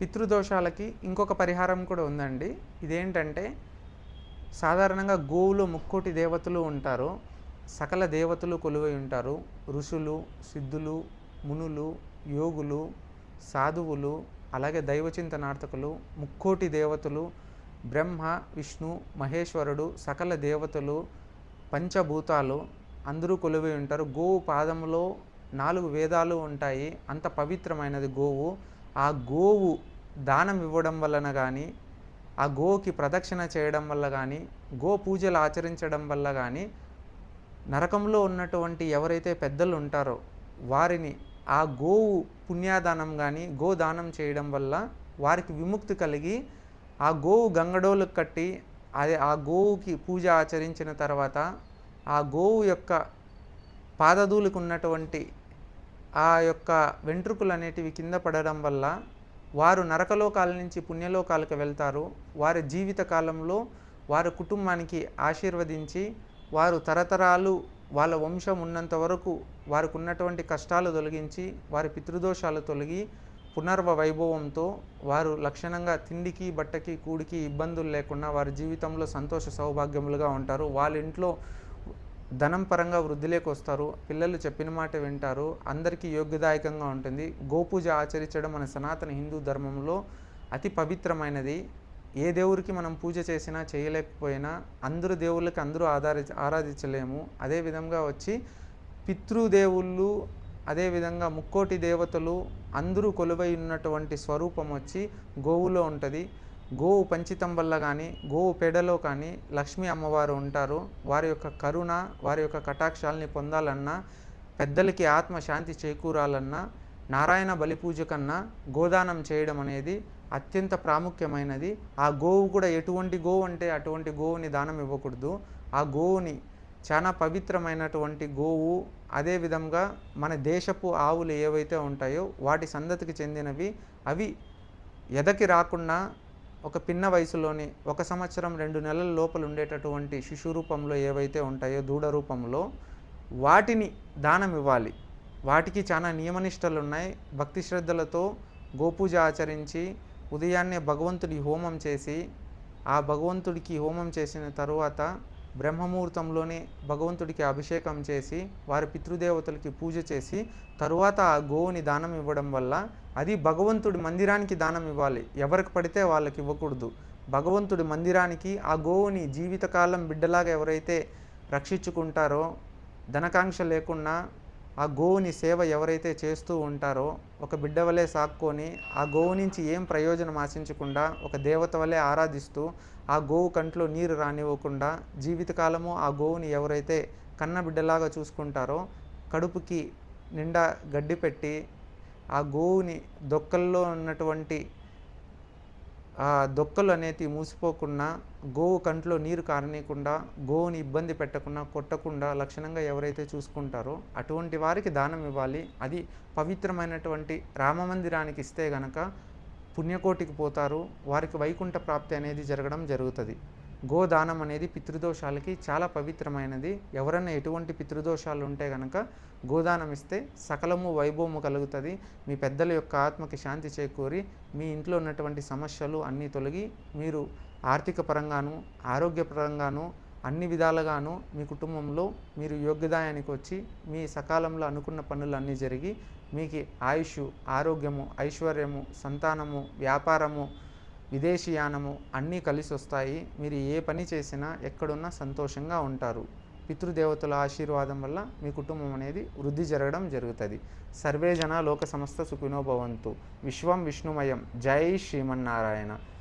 పితృదోషాలకి ఇంకొక పరిహారం కూడా ఉందండి. ఇదేంటంటే సాధారణంగా గోవులో ముక్కోటి దేవతలు ఉంటారు. సకల దేవతలు కొలువై ఉంటారు. ఋషులు సిద్ధులు మునులు యోగులు సాధువులు అలాగే దైవచింతనార్థకులు ముక్కోటి దేవతలు బ్రహ్మ విష్ణు మహేశ్వరుడు సకల దేవతలు పంచభూతాలు అందరూ కొలువై ఉంటారు. గోవు పాదంలో నాలుగు వేదాలు ఉంటాయి. అంత పవిత్రమైనది గోవు. ఆ గోవు దానం ఇవ్వడం వలన కానీ ఆ గోవుకి ప్రదక్షిణ చేయడం వల్ల కానీ గో పూజలు ఆచరించడం వల్ల కానీ నరకంలో ఉన్నటువంటి ఎవరైతే పెద్దలు ఉంటారో వారిని ఆ గోవు పుణ్యాదానం కానీ గోదానం చేయడం వల్ల వారికి విముక్తి కలిగి ఆ గోవు గంగడోలు కట్టి అది ఆ గోవుకి పూజ ఆచరించిన తర్వాత ఆ గోవు యొక్క పాదధూలకు ఉన్నటువంటి ఆ యొక్క వెంట్రుకలు అనేటివి కింద పడడం వల్ల వారు నరకలోకాల నుంచి పుణ్యలోకాలకు వెళ్తారు. వారి జీవిత కాలంలో వారి కుటుంబానికి ఆశీర్వదించి వారు తరతరాలు వాళ్ళ వంశం ఉన్నంత వరకు వారికి ఉన్నటువంటి కష్టాలు తొలగించి వారి పితృదోషాలు తొలగి పునర్వ వైభవంతో వారు లక్షణంగా తిండికి బట్టకి కూడికి ఇబ్బందులు లేకుండా వారి జీవితంలో సంతోష సౌభాగ్యములుగా ఉంటారు. వాళ్ళ ఇంట్లో ధనం పరంగా వృద్ధిలోకి వస్తారు. పిల్లలు చెప్పిన మాట వింటారు. అందరికీ యోగ్యదాయకంగా ఉంటుంది. గోపూజ ఆచరించడం మన సనాతన హిందూ ధర్మంలో అతి పవిత్రమైనది. ఏ దేవుడికి మనం పూజ చేసినా చేయలేకపోయినా అందరు దేవుళ్ళకి అందరూ ఆధారి ఆరాధించలేము. అదేవిధంగా వచ్చి పితృదేవుళ్ళు అదేవిధంగా ముక్కోటి దేవతలు అందరూ కొలువై ఉన్నటువంటి స్వరూపం వచ్చి గోవులో ఉంటుంది. గోవు పంచితం వల్ల కానీ గోవు పేడలో కానీ లక్ష్మీ అమ్మవారు ఉంటారు. వారి యొక్క కరుణ వారి యొక్క కటాక్షాలని పొందాలన్నా పెద్దలకి ఆత్మశాంతి చేకూరాలన్నా నారాయణ బలి పూజ కన్నా గోదానం చేయడం అనేది అత్యంత ప్రాముఖ్యమైనది. ఆ గోవు కూడా ఎటువంటి గోవు అంటే అటువంటి గోవుని దానం ఇవ్వకూడదు. ఆ గోవుని చాలా పవిత్రమైనటువంటి గోవు అదే విధంగా మన దేశపు ఆవులు ఏవైతే ఉంటాయో వాటి సందతికి చెందినవి అవి ఎదకి రాకుండా ఒక పిన్న వయసులోని ఒక సంవత్సరం రెండు నెలల లోపల ఉండేటటువంటి శిశు రూపంలో ఏవైతే ఉంటాయో దూడ రూపంలో వాటిని దానం ఇవ్వాలి. వాటికి చాలా నియమనిష్టలు ఉన్నాయి. భక్తి శ్రద్ధలతో గోపూజ ఆచరించి ఉదయాన్నే భగవంతుడి హోమం చేసి ఆ భగవంతుడికి హోమం చేసిన తరువాత బ్రహ్మముహూర్తంలోనే భగవంతుడికి అభిషేకం చేసి వారి పితృదేవతలకి పూజ చేసి తరువాత ఆ గోవుని దానం ఇవ్వడం వల్ల అది భగవంతుడి మందిరానికి దానం ఇవ్వాలి. ఎవరికి పడితే వాళ్ళకి ఇవ్వకూడదు. భగవంతుడి మందిరానికి ఆ గోవుని జీవితకాలం బిడ్డలాగా ఎవరైతే రక్షించుకుంటారో ధనకాంక్ష లేకుండా ఆ గోవుని సేవ ఎవరైతే చేస్తూ ఉంటారో ఒక బిడ్డ వలె సాక్కొని ఆ గోవు నుంచి ఏం ప్రయోజనం ఆశించకుండా ఒక దేవత వలె ఆరాధిస్తూ ఆ గోవు కంట్లో నీరు రానివ్వకుండా జీవితకాలము ఆ గోవుని ఎవరైతే కన్న బిడ్డలాగా చూసుకుంటారో కడుపుకి నిండా గడ్డి పెట్టి ఆ గోవుని దొక్కల్లో ఉన్నటువంటి ఆ దొక్కలు అనేటివి మూసిపోకుండా గోవు కంట్లో నీరు కారనీయకుండా గోవుని ఇబ్బంది పెట్టకుండా కొట్టకుండా లక్షణంగా ఎవరైతే చూసుకుంటారో అటువంటి వారికి దానం ఇవ్వాలి. అది పవిత్రమైనటువంటి రామమందిరానికి ఇస్తే గనక పుణ్యకోటికి పోతారు. వారికి వైకుంఠ ప్రాప్తి అనేది జరగడం జరుగుతుంది. గోదానం అనేది పితృదోషాలకి చాలా పవిత్రమైనది. ఎవరైనా ఎటువంటి పితృదోషాలు ఉంటే గనక గోదానం ఇస్తే సకలము వైభవము కలుగుతుంది. మీ పెద్దల యొక్క ఆత్మకి శాంతి చేకూరి మీ ఇంట్లో ఉన్నటువంటి సమస్యలు అన్నీ తొలగి మీరు ఆర్థిక పరంగాను ఆరోగ్యపరంగాను అన్ని విధాలుగాను మీ కుటుంబంలో మీరు యోగ్యదాయానికి వచ్చి మీ సకాలంలో అనుకున్న పనులు అన్నీ జరిగి మీకు ఆయుష్ ఆరోగ్యము ఐశ్వర్యము సంతానము వ్యాపారము విదేశీయానము అన్నీ కలిసి వస్తాయి మీరు ఏ పని చేసినా ఎక్కడున్నా సంతోషంగా ఉంటారు. పితృదేవతల ఆశీర్వాదం వల్ల మీ కుటుంబం అనేది వృద్ధి జరగడం జరుగుతుంది. సర్వే జన లోక సంస్థ సుఖినోభవంతు విశ్వం విష్ణుమయం. జై శ్రీమన్నారాయణ.